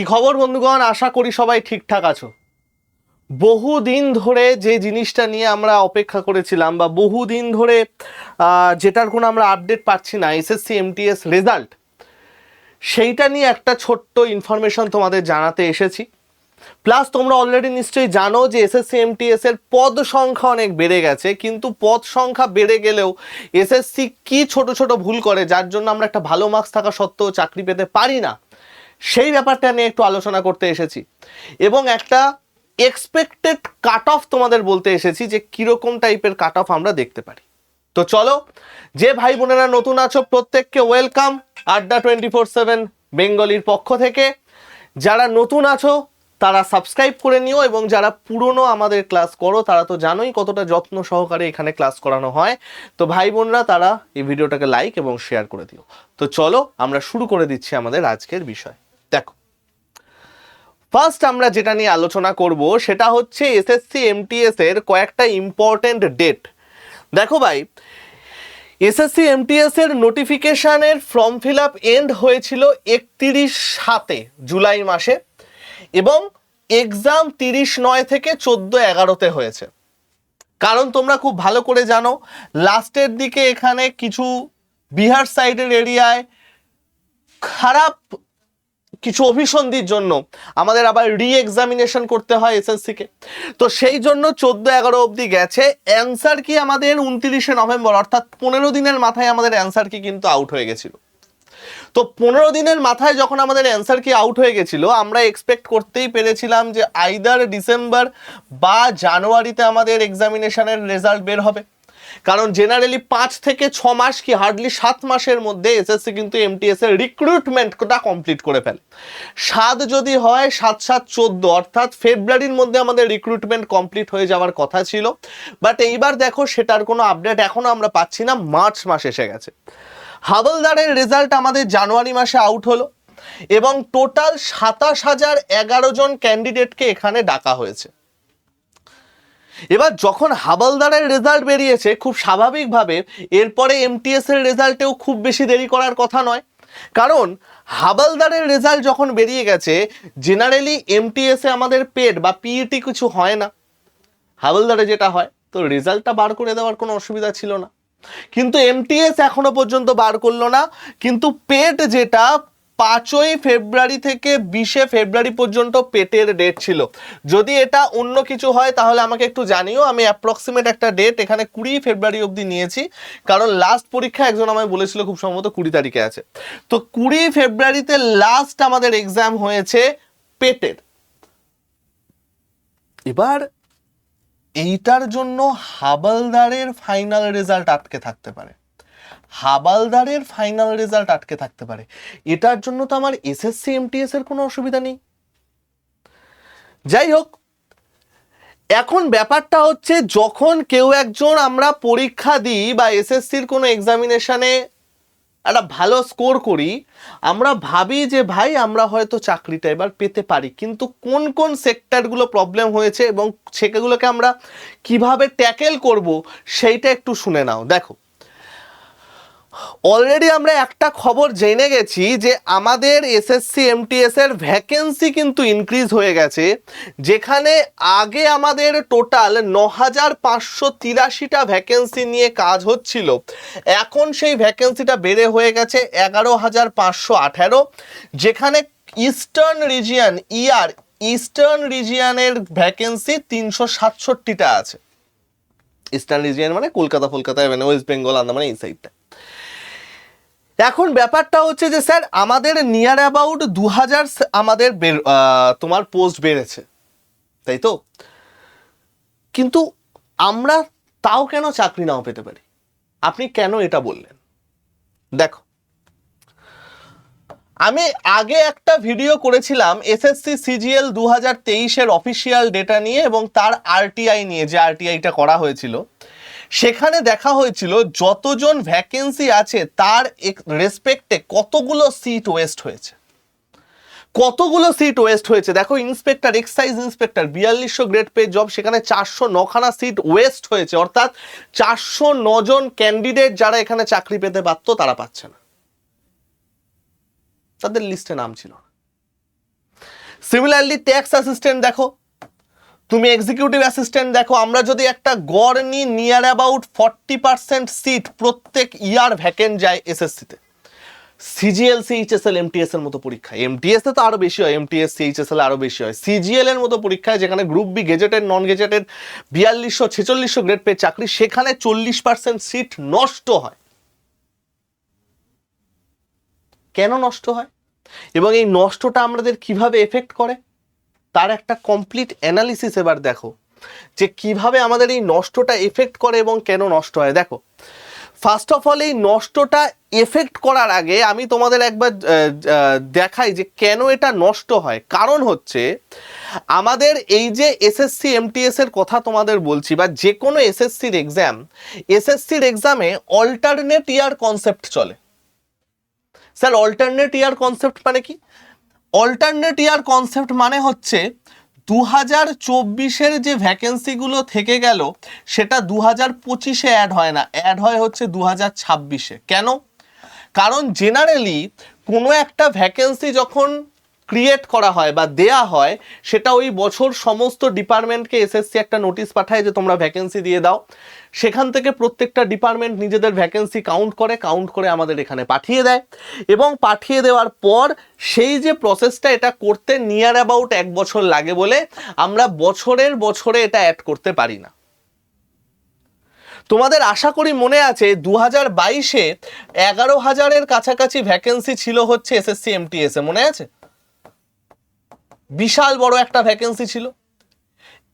কি খবর, বন্ধুগণ? আশা করি সবাই ঠিকঠাক আছো। বহু দিন ধরে যে জিনিসটা নিয়ে আমরা অপেক্ষা করেছিলাম বা বহু দিন ধরে যেটার কোনো আমরা আপডেট পাচ্ছি না এসএসসি এমটিএস রেজাল্ট সেইটা নিয়ে একটা ছোট্ট ইনফরমেশন তোমাদের জানাতে এসেছি। প্লাস তোমরা অলরেডি নিশ্চয়ই জানো যে এসএসসি এমটিএস এর পদ সংখ্যা অনেক বেড়ে গেছে, কিন্তু পদ সংখ্যা বেড়ে গেলেও এসএসসি কি ছোট ছোট ভুল করে, যার জন্য আমরা একটা ভালো মার্কস থাকা সত্ত্বেও চাকরি পেতে পারি না। সেই ব্যাপারটা নিয়ে একটু আলোচনা করতে এসেছি। এবং একটা এক্সপেক্টেড কাট অফ তোমাদের বলতে এসেছি যে কীরকম টাইপের কাট অফ আমরা দেখতে পারি। তো চলো, যে ভাই বোনেরা নতুন আছো, প্রত্যেককে ওয়েলকাম আড্ডা টোয়েন্টি ফোর সেভেন বেঙ্গলির পক্ষ থেকে। যারা নতুন আছো, তারা সাবস্ক্রাইব করে নিও এবং যারা পুরনো আমাদের ক্লাস করো, তারা তো জানোই কতটা যত্ন সহকারে এখানে ক্লাস করানো হয়। তো ভাই বোনরা, তারা এই ভিডিওটাকে লাইক এবং শেয়ার করে দিও। তো চলো, আমরা শুরু করে দিচ্ছি আমাদের আজকের বিষয়। দেখো ফার্স্ট আমরা যেটা নিয়ে আলোচনা করব সেটা হচ্ছে এসএসসি এমটিএস এর কয়েকটা ইম্পর্টেন্ট ডেট দেখো ভাই এসএসসি এমটিএস এর নোটিফিকেশনের ফর্ম ফিল আপ এন্ড হয়েছিল একত্রিশ সাতে, জুলাই মাসে, এবং এক্সাম তিরিশ নয় থেকে চোদ্দ এগারোতে হয়েছে। কারণ তোমরা খুব ভালো করে জানো লাস্টের দিকে এখানে কিছু বিহার সাইডের এরিয়ায় খারাপ কিছু অভিসন্ধির জন্য আমাদের আবার রি এক্সামিনেশন করতে হয় এসএসসি কে। তো সেই জন্য চোদ্দ এগারো অবধি গেছে। অ্যান্সার কি আমাদের উনত্রিশে নভেম্বর, অর্থাৎ পনেরো দিনের মাথায় আমাদের অ্যান্সার কি কিন্তু আউট হয়ে গেছিল। তো পনেরো দিনের মাথায় যখন আমাদের অ্যান্সার কি আউট হয়ে গেছিল, আমরা এক্সপেক্ট করতেই পেরেছিলাম যে আইদার ডিসেম্বর বা জানুয়ারিতে আমাদের এক্সামিনেশনের রেজাল্ট বের হবে। কারণ জেনারেলি পাঁচ থেকে ছ মাস কি হার্ডলি সাত মাসের মধ্যে এসএসসি কিন্তু এমটিএস এর রিক্রুটমেন্টটা কমপ্লিট করে ফেলে। সাত যদি হয়, সাত সাত, চোদ্দ, অর্থাৎ ফেব্রুয়ারির মধ্যে আমাদের রিক্রুটমেন্ট কমপ্লিট হয়ে যাওয়ার কথা ছিল। বাট এইবার দেখো সেটার কোনো আপডেট এখনও আমরা পাচ্ছি না, মার্চ মাস এসে গেছে। হাবলদারের রেজাল্ট আমাদের জানুয়ারি মাসে আউট হলো এবং টোটাল সাতাশ হাজার এগারো জন ক্যান্ডিডেটকে এখানে ডাকা হয়েছে। এবার যখন হাবালদারের রেজাল্ট বেরিয়েছে, খুব স্বাভাবিকভাবে এরপরে এমটিএস এর রেজাল্টেও খুব বেশি দেরি করার কথা নয়। কারণ হাবালদারের রেজাল্ট যখন বেরিয়ে গেছে জেনারেলি এমটিএস আমাদের পেড বা পিইটি কিছু হয় না। হাবলদারে যেটা হয়, তো রেজাল্টটা বার করে দেওয়ার কোনো অসুবিধা ছিল না। কিন্তু এমটিএস এখনও পর্যন্ত বার করল না। কিন্তু পেট যেটা পাঁচই ফেব্রুয়ারি থেকে বিশে ফেব্রুয়ারি পর্যন্ত পেটের ডেট ছিল। যদি এটা অন্য কিছু হয়, তাহলে আমাকে একটু জানিও। আমি অ্যাপ্রক্সিমেট একটা ডেট এখানে কুড়ি ফেব্রুয়ারি অবধি নিয়েছি। কারণ লাস্ট পরীক্ষা একজন আমায় বলেছিল, খুব সম্ভবত কুড়ি তারিখে আছে। তো কুড়ি ফেব্রুয়ারিতে লাস্ট আমাদের এক্সাম হয়েছে পেটের। এবার এইটার জন্য হাবালদারের ফাইনাল রেজাল্ট আটকে থাকতে পারে। হাবালদারের ফাইনাল রেজাল্ট আটকে থাকতে পারে। এটার জন্য তো আমার এসএসসি এমটিএস এর কোনো অসুবিধা নেই। যাই হোক, এখন ব্যাপারটা হচ্ছে যখন কেউ একজন আমরা পরীক্ষা দিই বা এসএসসির কোনো এক্সামিনেশানে একটা ভালো স্কোর করি, আমরা ভাবি যে ভাই আমরা হয়তো চাকরিটা এবার পেতে পারি। কিন্তু কোন কোন সেক্টরগুলো প্রবলেম হয়েছে এবং সেগুলোকে আমরা কীভাবে ট্যাকেল করব, সেইটা একটু শুনে নাও। দেখো অলরেডি আমরা একটা খবর জেনে গেছি যে আমাদের এসএসসি এমটিএস এর ভ্যাকেন্সি কিন্তু ইনক্রিজ হয়ে গেছে, যেখানে আগে আমাদের টোটাল ন হাজার পাঁচশো তিরাশিটা ভ্যাকেন্সি নিয়ে কাজ হচ্ছিল। এখন সেই ভ্যাকেন্সিটা বেড়ে হয়ে গেছে এগারো হাজার পাঁচশো আঠারো, যেখানে ইস্টার্ন রিজিয়ান ইয়ার ইস্টার্ন রিজিয়ানের ভ্যাকেন্সি তিনশো সাতষট্টিটা আছে। ইস্টার্ন রিজিয়ান মানে কলকাতা, ফলকাতা মানে ওয়েস্ট বেঙ্গল আন্দামান এই সাইডটা এখন ব্যাপারটা হচ্ছে যে, স্যার, আমাদের নিয়ার অ্যাবাউট দু হাজার আমাদের তোমার পোস্ট বেড়েছে, তাই তো? কিন্তু আমরা তাও কেন চাকরি নাও পেতে পারি? আপনি কেন এটা বললেন? দেখো, আমি আগে একটা ভিডিও করেছিলাম এসএসসি সিজিএল দু হাজার তেইশের অফিসিয়াল ডেটা নিয়ে এবং তার আরটিআই নিয়ে, যে আরটিআইটা করা হয়েছিল সেখানে দেখা হয়েছিল যতজন ভ্যাকেন্সি আছে, তার রেসপেক্টে কতগুলো সিট ওয়েস্ট হয়েছে। কতগুলো সিট ওয়েস্ট হয়েছে? দেখো ইন্সপেক্টর এক্সাইজ ইন্সপেক্টর বিয়াল্লিশশো গ্রেড পে জব সেখানে চারশো নখানা সিট ওয়েস্ট হয়েছে। অর্থাৎ চারশো নজন ক্যান্ডিডেট যারা এখানে চাকরি পেতে পারত তারা পাচ্ছে না। তাদের লিস্টে নাম ছিল সিমিলারলি ট্যাক্স অ্যাসিস্ট্যান্ট দেখো তুমি এক্সিকিউটিভ অ্যাসিস্ট্যান্ট দেখো, আমরা যদি একটা গড় নিই near about forty percent seat প্রত্যেক ইয়ার ভ্যাকেন্ট যায় এসএসসিতে সিজিএল সিএইচএসএল এমটিএস এর মতো পরীক্ষা এমটিএস তো আরও বেশি হয় এমটিএস সিএইচএসএল আরও বেশি হয়। সিজিএল এর মতো পরীক্ষায় যেখানে group B gazetted non gazetted বিয়াল্লিশশো, ছেচল্লিশশো গ্রেড পেয়ে চাকরি, সেখানে চল্লিশ পার্সেন্ট সিট নষ্ট হয়। কেন নষ্ট হয়? এবং এই নষ্টটা আমাদের কীভাবে এফেক্ট করে? তার একটা কমপ্লিট অ্যানালিসিস এবার দেখো, যে কীভাবে আমাদের এই নষ্টটা এফেক্ট করে এবং কেন নষ্ট হয়। দেখো ফার্স্ট অফ অল এই নষ্টটা এফেক্ট করার আগে আমি তোমাদের একবার দেখাই যে কেন এটা নষ্ট হয়। কারণ হচ্ছে, আমাদের এই যে এসএসসি এমটিএস এর কথা তোমাদের বলছি বা যে কোনো এসএসসির এক্সাম এসএসসির এক্সামে অল্টারনেট ইয়ার কনসেপ্ট চলে। স্যার অল্টারনেট ইয়ার কনসেপ্ট মানে কি? অল্টারনেট ইয়ার কনসেপ্ট মানে হচ্ছে দু হাজার চব্বিশের যে ভ্যাকেন্সিগুলো থেকে গেল, সেটা দু হাজার পঁচিশে অ্যাড হয় না। অ্যাড হয় হচ্ছে দু হাজার ছাব্বিশে। কেন? কারণ জেনারেলি কোনো একটা ভ্যাকেন্সি যখন ক্রিয়েট করা হয় বা দেয়া হয়, সেটা ওই বছর সমস্ত ডিপার্টমেন্টকে এসএসসি একটা নোটিশ পাঠায় যে তোমরা ভ্যাকেন্সি দিয়ে দাও। সেখান থেকে প্রত্যেকটা ডিপার্টমেন্ট নিজেদের ভ্যাকেন্সি কাউন্ট করে কাউন্ট করে আমাদের এখানে পাঠিয়ে দেয়। এবং পাঠিয়ে দেওয়ার পর সেই যে প্রসেসটা এটা করতে নিয়ার অ্যাবাউট এক বছর লাগে বলে আমরা বছরের বছরে এটা অ্যাড করতে পারি না। তোমাদের আশা করি মনে আছে দু হাজার বাইশে এগারো হাজারের কাছাকাছি ভ্যাকেন্সি ছিল হচ্ছে এসএসসি এমটিএস মনে আছে? বিশাল বড় একটা ভ্যাকেন্সি ছিল।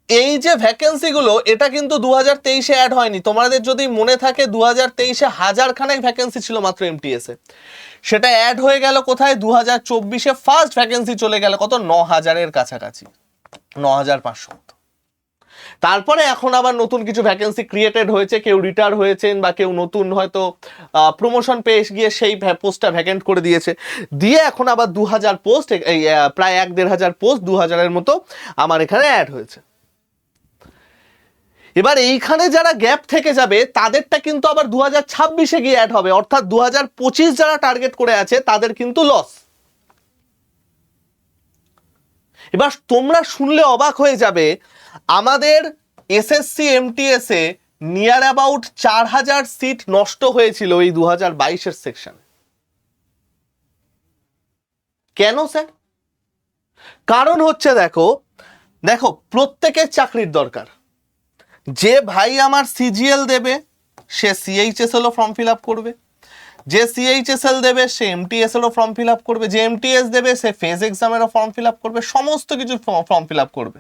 এই যে ভ্যাকেন্সিগুলো এটা কিন্তু দু হাজার তেইশে অ্যাড হয়নি। তোমাদের যদি মনে থাকে দু হাজার তেইশে হাজারখানেক ভ্যাকেন্সি ছিল মাত্র এমটিএসে সেটা অ্যাড হয়ে গেল কোথায়? দু হাজার চব্বিশে ফার্স্ট ভ্যাকেন্সি চলে গেল কত? ন হাজারের কাছাকাছি। ন হাজার পাঁচশো তারপরে এখন আবার নতুন কিছু ভ্যাকেন্সি ক্রিয়েটেড হয়েছে, কেউ রিটায়ার হয়েছেন বা কেউ নতুন হয়তো প্রমোশন পেয়ে গিয়ে সেই পোস্টটা ভ্যাকেন্ট করে দিয়েছে। দিয়ে এখন আবার দু হাজার পোস্ট এই প্রায় এক দেড় হাজার পোস্ট দু হাজারের মতো আমার এখানে অ্যাড হয়েছে। এবার এইখানে যারা গ্যাপ থেকে যাবে, তাদেরটা কিন্তু আবার দু হাজার ছাব্বিশে গিয়ে অ্যাড হবে। অর্থাৎ দু হাজার পঁচিশ যারা টার্গেট করে আছে, তাদের কিন্তু লস এবার তোমরা শুনলে অবাক হয়ে যাবে আমাদের এসএসসি এমটিএস এ নিয়ার অ্যাবাউট চার হাজার সিট নষ্ট হয়েছিল এই দু হাজার বাইশের সেকশনে কেন স্যার কারণ হচ্ছে দেখো দেখো প্রত্যেকের চাকরির দরকার। যে ভাই আমার সিজিএল দেবে, সে সিএইচএসএলও ফর্ম ফিল আপ করবে। যে সিএইচএসএল দেবে, সে এমটিএসএলও ফর্ম ফিল আপ করবে। যে এমটিএস দেবে, সে ফেজ এক্সামেরও ফর্ম ফিল আপ করবে। সমস্ত কিছু ফর্ম ফিল আপ করবে।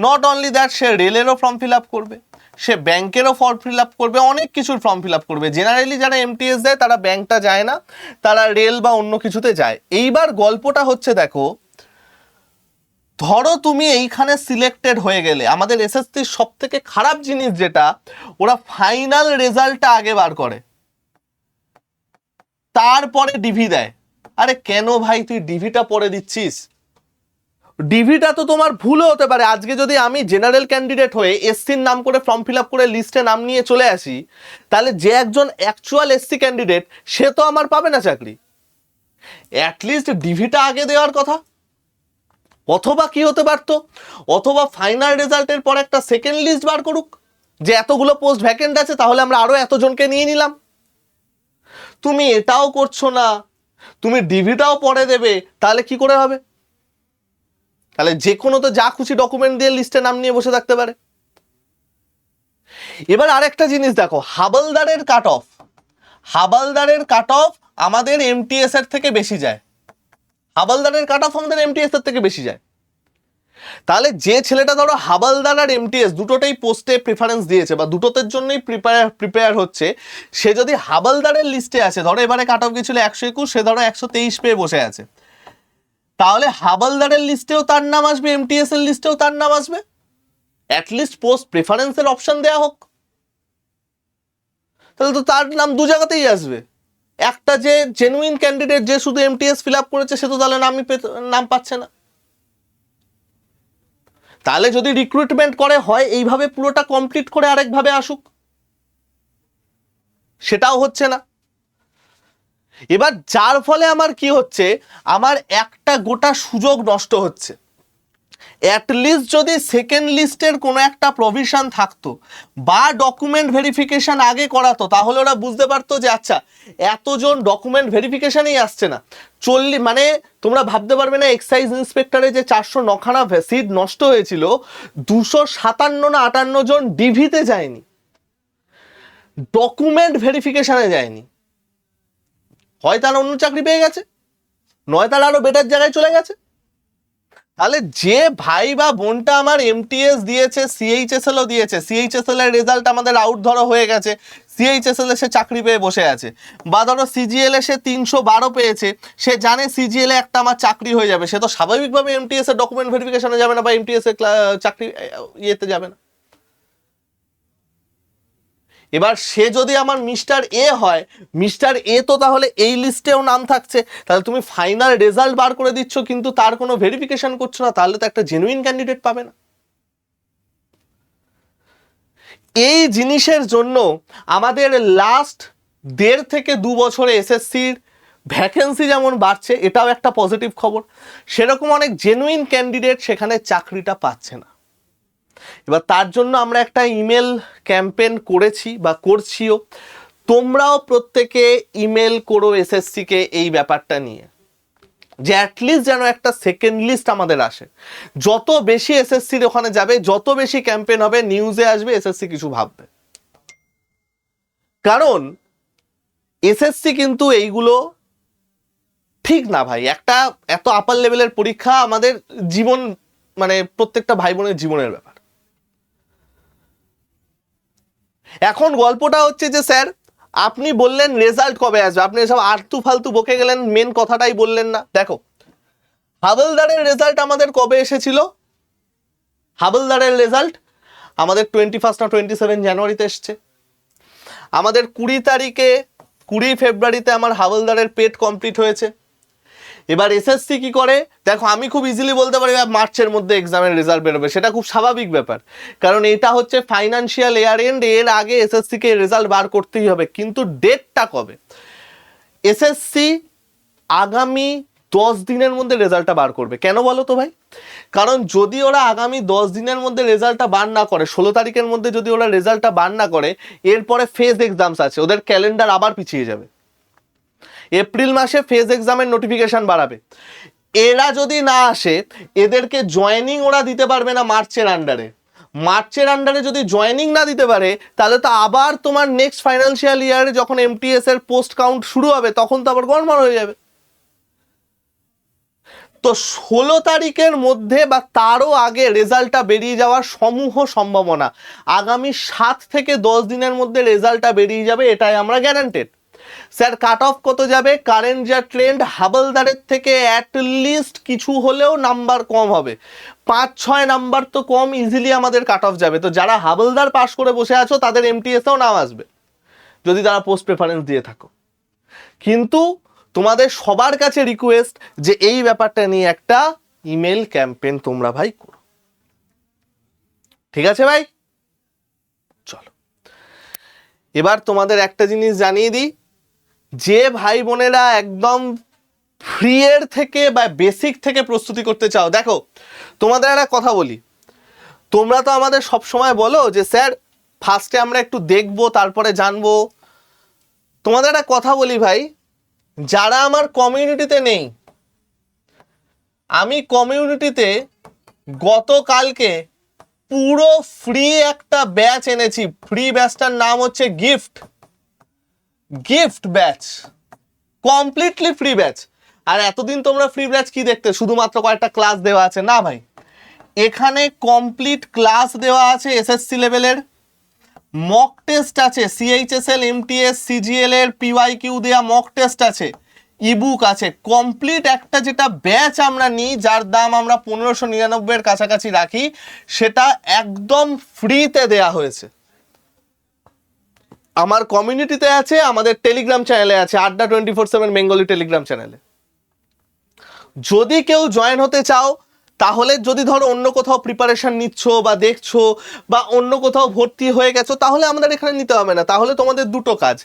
নট অনলি দ্যাট সে রেলেরও ফর্ম ফিল আপ করবে, সে ব্যাংকেরও ফর্ম ফিল আপ করবে, অনেক কিছুর ফর্ম ফিল আপ করবে। জেনারেলি যারা এমটিএস দেয়, তারা ব্যাংকটা যায় না, তারা রেল বা অন্য কিছুতে যায়। এইবার গল্পটা হচ্ছে, দেখো, ধরো তুমি এইখানে সিলেক্টেড হয়ে গেলে, আমাদের এসএসসির সব থেকে খারাপ জিনিস যেটা, ওরা ফাইনাল রেজাল্টটা আগে বার করে। তারপরে ডিভি দেয়। আরে কেন ভাই, তুই ডিভিটা পরে দিচ্ছিস? ডিভিটা তো তোমার ভুলও হতে পারে। আজকে যদি আমি জেনারেল ক্যান্ডিডেট হয়ে এসসির নাম করে ফর্ম ফিল আপ করে লিস্টে নাম নিয়ে চলে আসি, তাহলে যে একজন অ্যাকচুয়াল এসসি ক্যান্ডিডেট সে তো আমার পাবে না চাকরি। অ্যাটলিস্ট ডিভিটা আগে দেওয়ার কথা। অথবা কি হতে পারতো? অথবা ফাইনাল রেজাল্টের পর একটা সেকেন্ড লিস্ট বার করুক, যে এতগুলো পোস্ট ভ্যাকেন্ট আছে, তাহলে আমরা আরও এতজনকে নিয়ে নিলাম। তুমি এটাও করছ না, তুমি ডিভিটাও পরে দেবে, তাহলে কি করে হবে? তাহলে যে কোনো তো যা খুশি ডকুমেন্ট দিয়ে লিস্টে নাম নিয়ে বসে থাকতে পারে। এবার আরেকটা জিনিস দেখো, হাবলদারের কাট অফ হাবলদারের কাট অফ আমাদের এমটিএস এর থেকে বেশি যায়। হাবলদারের কাট অফ আমাদের এমটিএস এর থেকে বেশি যায়। তাহলে যে ছেলেটা ধরো হাবলদার আর এমটিএস দুটোতেই পোস্টে প্রিফারেন্স দিয়েছে বা দুটোতের জন্যই প্রিপেয়ার প্রিপেয়ার হচ্ছে, সে যদি হাবলদারের লিস্টে আছে, ধরো এবারে কাট অফ গেছিল একশো একুশ, সে ধরো একশো তেইশ পেয়ে বসে আছে। তাহলে হাবলদারের লিস্টেও তার নাম আসবে এমটিএস এর লিস্টেও তার নাম আসবে। অ্যাটলিস্ট পোস্ট প্রেফারেন্সের অপশন দেওয়া হোক। তাহলে তো তার নাম দু জায়গাতেই আসবে। একটা যে জেনুইন ক্যান্ডিডেট যে শুধু এমটিএস ফিল আপ করেছে, সে তো তাহলে নামই নাম পাচ্ছে না। তাহলে যদি রিক্রুটমেন্ট করে, হয় এইভাবে পুরোটা কমপ্লিট করে আরেকভাবে আসুক। সেটাও হচ্ছে না। এবার যার ফলে আমার কি হচ্ছে? আমার একটা গোটা সুযোগ নষ্ট হচ্ছে। অ্যাটলিস্ট যদি সেকেন্ড লিস্টের কোনো একটা প্রভিশন থাকতো বা ডকুমেন্ট ভেরিফিকেশান আগে করাতো, তাহলে ওরা বুঝতে পারতো যে আচ্ছা এতজন ডকুমেন্ট ভেরিফিকেশানেই আসছে না। চল্লিশ মানে তোমরা ভাবতে পারবে না এক্সাইজ ইন্সপেক্টরে যে চারশো নখানা সিট নষ্ট হয়েছিল, দুশো সাতান্ন না আটান্ন জন ডিভিতে যায়নি। ডকুমেন্ট ভেরিফিকেশানে যায়নি। হয় তারা অন্য চাকরি পেয়ে গেছে। নয় তারা আরও বেটার জায়গায় চলে গেছে। তাহলে যে ভাই বা বোনটা আমার এমটিএস দিয়েছে সিএইচএসএল ও দিয়েছে সিএইচএসএল এর রেজাল্ট আমাদের আউট ধরো হয়ে গেছে সিএইচএসএল এ সে চাকরি পেয়ে বসে আছে। বা ধরো সিজিএল এ সে তিনশো বারো পেয়েছে, সে জানে সিজিএল এ একটা আমার চাকরি হয়ে যাবে। সে তো স্বাভাবিকভাবে এমটিএস এর ডকুমেন্ট ভেরিফিকেশনে যাবে না বা এমটিএস এর চাকরি ইয়েতে যাবে না। এবার সে যদি আমার মিস্টার এ হয়, মিস্টার এ তো তাহলে এই লিস্টেও নাম থাকছে। তাহলে তুমি ফাইনাল রেজাল্ট বার করে দিচ্ছ, কিন্তু তার কোনো ভেরিফিকেশন করছ না, তাহলে তো একটা জেনুইন ক্যান্ডিডেট পাবে না। এই জিনিসের জন্য আমাদের লাস্ট দেড় থেকে দু বছরে এসএসসির ভ্যাকেন্সি যেমন বাড়ছে, এটাও একটা পজিটিভ খবর। সেরকম অনেক জেনুইন ক্যান্ডিডেট সেখানে চাকরিটা পাচ্ছে না। এবার তার জন্য আমরা একটা ইমেল ক্যাম্পেন করেছি বা করছিও। তোমরাও প্রত্যেকে ইমেল করো এসএসসিকে এই ব্যাপারটা নিয়ে। যে অ্যাটলিস্ট যেন একটা সেকেন্ড লিস্ট আমাদের আসে। যত বেশি এসএসসির ওখানে যাবে, যত বেশি ক্যাম্পেন হবে নিউজে আসবে এসএসসি কিছু ভাববে। কারণ এসএসসি কিন্তু এইগুলো ঠিক না ভাই। একটা এত আপার লেভেলের পরীক্ষা আমাদের জীবন মানে প্রত্যেকটা ভাই বোনের জীবনের ব্যাপার। এখন গল্পটা হচ্ছে যে, স্যার, আপনি বললেন রেজাল্ট কবে আসবে? আপনি সব আলতু ফালতু বকে গেলেন, মেন কথাটাই বললেন না। দেখো, হাবলদারের রেজাল্ট আমাদের কবে এসেছিল? হাবলদারের রেজাল্ট আমাদের টোয়েন্টি ফার্স্ট না টোয়েন্টি সেভেন জানুয়ারিতে এসছে। আমাদের কুড়ি তারিখে, কুড়ি ফেব্রুয়ারিতে আমার হাবলদারের পেট কমপ্লিট হয়েছে। এবার এসএসসি কি করে? দেখো আমি খুব ইজিলি বলতে পারি "ভাই, মার্চের মধ্যে এক্সামের রেজাল্ট বেরোবে। সেটা খুব স্বাভাবিক ব্যাপার। কারণ এটা হচ্ছে ফাইনান্সিয়াল ইয়ার এন্ড এর আগে এসএসসি কে রেজাল্ট বার করতেই হবে। কিন্তু ডেটটা কবে? এসএসসি আগামী দশ দিনের মধ্যে রেজাল্টটা বার করবে। কেন বলো তো ভাই? কারণ যদি ওরা আগামী দশ দিনের মধ্যে রেজাল্টটা বার না করে ষোলো তারিখের মধ্যে যদি ওরা রেজাল্টটা বার না করে এরপরে ফেজ এক্সামস আছে। ওদের ক্যালেন্ডার আবার পিছিয়ে যাবে। এপ্রিল মাসে ফেজ এক্সামের নোটিফিকেশান বাড়াবে। এরা যদি না আসে, এদেরকে জয়েনিং ওরা দিতে পারবে না মার্চের আন্ডারে মার্চের আন্ডারে যদি জয়েনিং না দিতে পারে, তাহলে তো আবার তোমার নেক্সট ফাইন্যান্সিয়াল ইয়ারে যখন এমটিএস এর পোস্ট কাউন্ট শুরু হবে, তখন তো আবার গড়মড় হয়ে যাবে। তো ষোলো তারিখের মধ্যে বা তারও আগে রেজাল্টটা বেরিয়ে যাওয়ার সমূহ সম্ভাবনা। আগামী সাত থেকে দশ দিনের মধ্যে রেজাল্টটা বেরিয়ে যাবে, এটাই আমরা গ্যারান্টেড স্যার কাট অফ কত যাবে? কারেন্ট যা ট্রেন্ড হাবলদারের থেকে অ্যাট লিস্ট কিছু হলেও নাম্বার কম হবে। পাঁচ, ছয় নাম্বার তো কম ইজিলি আমাদের কাট অফ যাবে। তো যারা হাবলদার পাস করে বসে আছো, তাদের এমটিএসেও নাম আসবে। যদি তারা পোস্ট প্রেফারেন্স দিয়ে থাকো। কিন্তু তোমাদের সবার কাছে রিকোয়েস্ট যে এই ব্যাপারটা নিয়ে একটা ইমেল ক্যাম্পেন তোমরা ভাই করো। ঠিক আছে ভাই? চলো। এবার তোমাদের একটা জিনিস জানিয়ে দিই। যে ভাই বোনেরা একদম ফ্রি এর থেকে বা বেসিক থেকে প্রস্তুতি করতে চাও, দেখো, তোমাদের একটা কথা বলি। তোমরা তো আমাদের সব সময় বলো যে, স্যার ফার্স্টে আমরা একটু দেখব, তারপরে জানব। তোমাদের একটা কথা বলি ভাই, যারা আমার কমিউনিটিতে নেই, আমি কমিউনিটিতে গতকালকে পুরো ফ্রি একটা ব্যাচ এনেছি। ফ্রি ব্যাচটার নাম হচ্ছে gift gift batch completely free batch আর এতদিন তোমরা ফ্রি ব্যাচ কি দেখতে? শুধুমাত্র কয়েকটা ক্লাস দেওয়া আছে। না ভাই, এখানে কমপ্লিট ক্লাস দেওয়া আছে এসএসসি লেভেলের মক টেস্ট আছে। সিএইচএসএল এমটিএস সিজিএল এর পিওয়াই কিউ দেওয়া মক টেস্ট আছে। ইবুক আছে। কমপ্লিট একটা যেটা ব্যাচ আমরা নিই, যার দাম আমরা পনেরোশো নিরানব্বইয়ের কাছাকাছি রাখি, সেটা একদম ফ্রিতে দেয়া হয়েছে। আমার কমিউনিটিতে আছে, আমাদের টেলিগ্রাম চ্যানেলে আছে, Adda twenty four seven Bengali Telegram চ্যানেলে। যদি কেউ জয়েন হতে চাও, তাহলে যদি ধরো অন্য কোথাও প্রিপারেশন নিচ্ছ বা দেখছ বা অন্য কোথাও ভর্তি হয়ে গেছো, তাহলে আমাদের এখানে নিতে হবে না। তাহলে তোমাদের দুটো কাজ।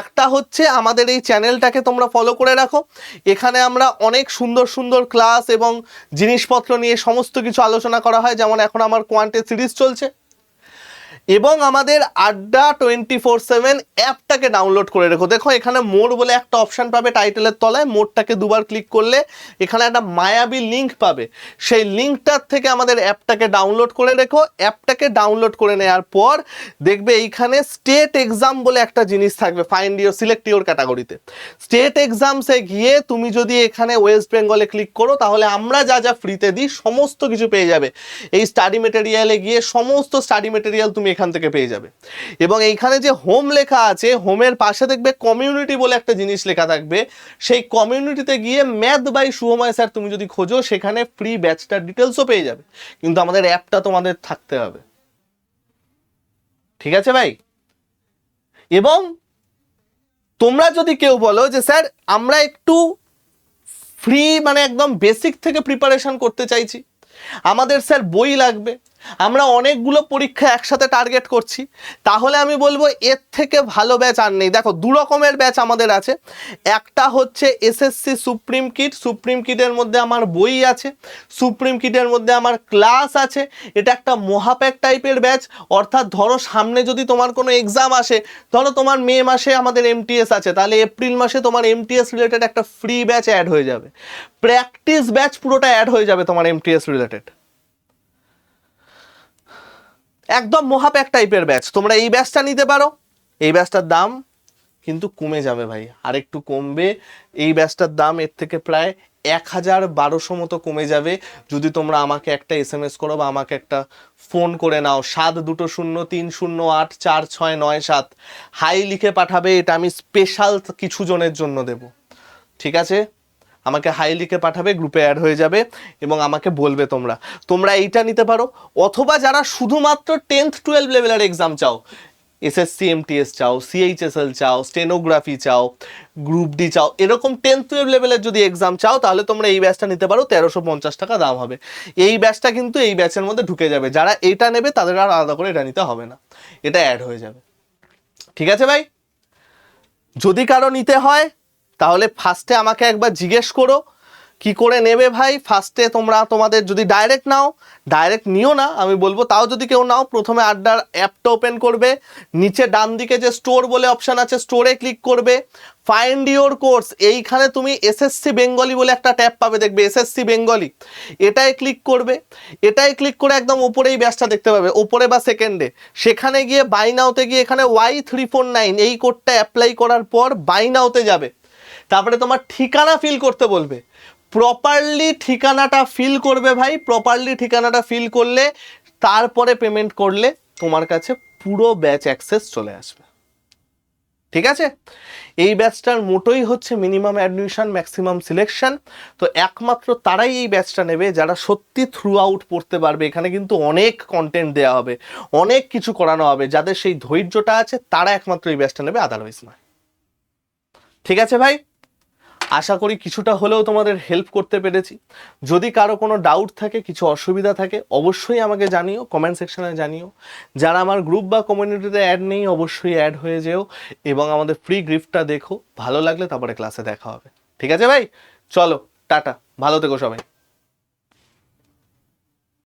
একটা হচ্ছে আমাদের এই চ্যানেলটাকে তোমরা ফলো করে রাখো। এখানে আমরা অনেক সুন্দর সুন্দর ক্লাস এবং জিনিসপত্র নিয়ে সমস্ত কিছু আলোচনা করা হয়, যেমন এখন আমার কোয়ান্টে সিরিজ চলছে। এবং আমাদের আড্ডা টোয়েন্টি ফোর সেভেন অ্যাপটাকে ডাউনলোড করে রেখো। দেখো, এখানে মোড বলে একটা অপশান পাবে টাইটেলের তলায়। মোডটাকে দুবার ক্লিক করলে এখানে একটা মায়াবী লিঙ্ক পাবে। সেই লিঙ্কটার থেকে আমাদের অ্যাপটাকে ডাউনলোড করে রেখো। অ্যাপটাকে ডাউনলোড করে নেওয়ার পর দেখবে এইখানে স্টেট এক্সাম বলে একটা জিনিস থাকবে ফাইন্ড ইউর সিলেক্ট ইউর ক্যাটাগরিতে স্টেট এক্সামসে গিয়ে তুমি যদি এখানে ওয়েস্ট বেঙ্গলে ক্লিক করো, তাহলে আমরা যা যা ফ্রিতে দিই, সমস্ত কিছু পেয়ে যাবে। এই স্টাডি মেটেরিয়ালে গিয়ে সমস্ত স্টাডি মেটেরিয়াল তুমি এখান থেকে পেয়ে যাবে। এবং এইখানে যে হোম লেখা আছে হোমের পাশে দেখবে কমিউনিটি বলে একটা জিনিস লেখা থাকবে। সেই কমিউনিটিতে গিয়ে ম্যাথ বাই শুভময় স্যার তুমি যদি খোঁজো, সেখানে ফ্রি ব্যাচটার ডিটেলসও পেয়ে যাবে। কিন্তু আমাদের অ্যাপটা তোমাদের থাকতে হবে। ঠিক আছে ভাই? এবং তোমরা যদি কেউ বলো যে, স্যার, আমরা একটু ফ্রি মানে একদম বেসিক থেকে প্রিপারেশন করতে চাইছি। আমাদের স্যার বই লাগবে। আমরা অনেকগুলো পরীক্ষা একসাথে টার্গেট করছি। তাহলে আমি বলব এর থেকে ভালো ব্যাচ আর নেই। দেখো, দু রকমের ব্যাচ আমাদের আছে। একটা হচ্ছে এসএসসি সুপ্রিম কিট সুপ্রিম কিটের মধ্যে আমার বই আছে। সুপ্রিম কিটের মধ্যে আমার ক্লাস আছে। এটা একটা মহাপ্যাক টাইপের ব্যাচ অর্থাৎ ধরো, সামনে যদি তোমার কোনো এক্সাম আসে, ধরো তোমার মে মাসে আমাদের এমটিএস আছে, তাহলে এপ্রিল মাসে তোমার এমটিএস রিলেটেড একটা ফ্রি ব্যাচ অ্যাড হয়ে যাবে। প্র্যাকটিস ব্যাচ পুরোটা অ্যাড হয়ে যাবে তোমার এমটিএস রিলেটেড একদম মহাপ্যাক টাইপের ব্যাচ তোমরা এই ব্যাচটা নিতে পারো। এই ব্যাচটার দাম কিন্তু কমে যাবে ভাই। আর একটু কমবে। এই ব্যাচটার দাম এর থেকে প্রায় এক হাজার বারোশো মতো কমে যাবে। যদি তোমরা আমাকে একটা এস এম এস করো বা আমাকে একটা ফোন করে নাও, সাত দুটো শূন্য, তিন শূন্য, আট, চার, ছয়, নয়, সাত হাই লিখে পাঠাবে। এটা আমি স্পেশাল কিছু জনের জন্য দেব। ঠিক আছে? আমাকে হাই লিখে পাঠাবে গ্রুপে অ্যাড হয়ে যাবে এবং আমাকে বলবে তোমরা। তোমরা এইটা নিতে পারো। অথবা যারা শুধুমাত্র টেন্থ টুয়েলভ লেভেলের এক্সাম চাও এসএসসি এমটিএস চাও সিএইচএসএল চাও স্টেনোগ্রাফি চাও গ্রুপ ডি চাও, এরকম টেন্থ টুয়েলভ লেভেলের যদি এক্সাম চাও, তাহলে তোমরা এই ব্যাচটা নিতে পারো, তেরোশো পঞ্চাশ টাকা দাম হবে। এই ব্যাচটা কিন্তু এই ব্যাচের মধ্যে ঢুকে যাবে। যারা এটা নেবে, তাদের আর আলাদা করে এটা নিতে হবে না। এটা অ্যাড হয়ে যাবে। ঠিক আছে ভাই? যদি কারও নিতে হয় তাহলে ফার্স্টে আমাকে একবার জিজ্ঞেস করো, কি করে নেবে ভাই? ফার্স্টে তোমরা তোমাদের যদি ডাইরেক্ট নাও ডাইরেক্ট নিও না, আমি বলব তাও যদি কেউ নাও, প্রথমে আড্ডার অ্যাপটা ওপেন করবে, নিচে ডান দিকে যে স্টোর বলে অপশান আছে স্টোরে ক্লিক করবে ফাইন্ড ইওর কোর্স এইখানে তুমি এসএসসি বেঙ্গলি বলে একটা ট্যাব পাবে, দেখবে এসএসসি বেঙ্গলি এটাই ক্লিক করবে এটাই ক্লিক করে একদম ওপরেই ব্যাচটা দেখতে পাবে ওপরে বা সেকেন্ডে সেখানে গিয়ে বাই নাওতে গিয়ে এখানে ওয়াই থ্রি ফোর নাইন এই কোডটা অ্যাপ্লাই করার পর বাই নাওতে যাবে। তারপরে তোমার ঠিকানা ফিল করতে বলবে। প্রপারলি ঠিকানাটা ফিল করবে ভাই প্রপারলি ঠিকানাটা ফিল করলে তারপরে পেমেন্ট করলে তোমার কাছে পুরো ব্যাচ অ্যাক্সেস চলে আসবে। ঠিক আছে? এই ব্যাচটার মোটোই হচ্ছে মিনিমাম অ্যাডমিশন ম্যাক্সিমাম সিলেকশন তো একমাত্র তারাই এই ব্যাচটা নেবে যারা সত্যি থ্রু আউট পড়তে পারবে। এখানে কিন্তু অনেক কন্টেন্ট দেওয়া হবে, অনেক কিছু করানো হবে। যাদের সেই ধৈর্যটা আছে, তারা একমাত্র এই ব্যাচটা নেবে আদারওয়াইজ নয়। ঠিক আছে ভাই? আশা করি কিছুটা হলেও তোমাদের হেল্প করতে পেরেছি। যদি কারও কোনো ডাউট থাকে, কিছু অসুবিধা থাকে, অবশ্যই আমাকে জানিও কমেন্ট সেকশানে জানিও। যারা আমার গ্রুপ বা কমিউনিটিতে অ্যাড নেই, অবশ্যই অ্যাড হয়ে যেও এবং আমাদের ফ্রি গিফটটা দেখো। ভালো লাগলে তারপরে ক্লাসে দেখা হবে। ঠিক আছে ভাই? চলো, টাটা। ভালো থেকো সবাই।